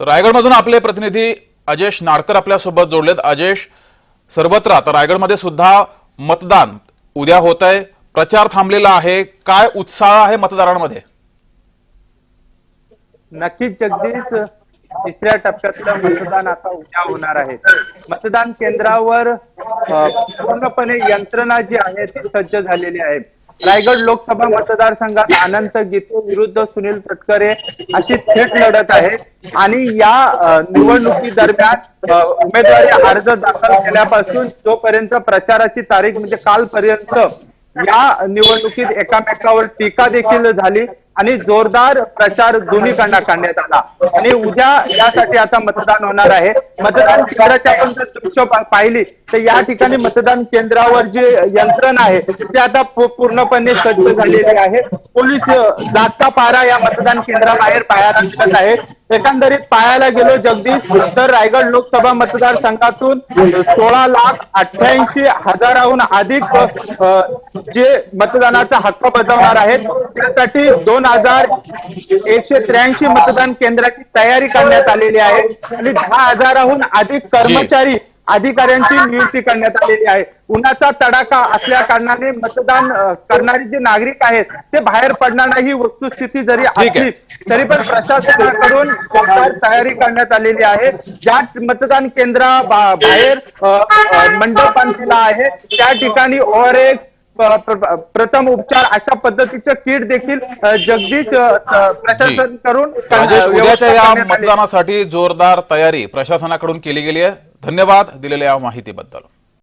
तर रायगडमधून आपले प्रतिनिधी अजेश नाडकर आपल्यासोबत जोडलेत. अजेश सर्वत्र आता रायगडमध्ये सुद्धा मतदान उद्या होत आहे. प्रचार थांबलेला आहे. काय उत्साह आहे मतदारांमध्ये? नक्कीच जगदीश तिसऱ्या टप्प्यातलं मतदान आता उद्या होणार आहे. मतदान केंद्रावर पूर्णपणे यंत्रणा जी आहे ती सज्ज झालेली आहे. रायगड लोकसभा मतदारसंघात अनंत गीते विरुद्ध सुनील तटकरे अशी थेट लढत आहे. आणि या निवडणुकी दरम्यान उमेदवारी अर्ज दाखल केल्यापासून जोपर्यंत प्रचाराची तारीख म्हणजे कालपर्यंत या निवडणुकीत एकामेकावर टीका देखील झाली आणि जोरदार प्रचार दोन्हीकडनं काढण्यात आला. आणि उद्या यासाठी आता मतदान होणार आहे. मतदान केंद्राची आपण जर दृश्य पाहिली तर या ठिकाणी मतदान केंद्रावर जे यंत्रणा आहे ते आता पूर्णपणे सज्ज झालेली आहे. पोलीस अ, जागता पारा या मतदान केंद्राबाहेर पाहायला मिळत आहे. एकंदरीत पाहायला गेलो जगदीश तर रायगड लोकसभा मतदारसंघातून सोळा लाख अठ्ठ्याऐंशी हजाराहून अधिक जे मतदानाचा हक्क बजावणार आहेत त्यासाठी दोन हजार एकशे त्र्याऐंशी मतदान केंद्राची तयारी करण्यात आलेली आहे आणि दहा हजाराहून अधिक कर्मचारी अधिकाऱ्यांची नियुक्ती करण्यात आलेली आहे. उन्हाचा तडाखा असल्या कारणाने मतदान करणारे जे नागरिक आहेत ते बाहेर पडणार नाही ही वस्तुस्थिती जरी. असली तरी पण प्रशासनाकडून तयारी करण्यात आलेली आहे. ज्या मतदान केंद्रा बाहेर मंडप बांधलेला आहे त्या ठिकाणी ओव्हरेज प्रथम उपचार अशा पद्धतीचं किट देखील जगदीश प्रशासन करून राजेश उद्याच्या या. मतदानासाठी जोरदार तयारी प्रशासनाकडून केली गेली आहे. धन्यवाद दिलेल्या या माहितीबद्दल.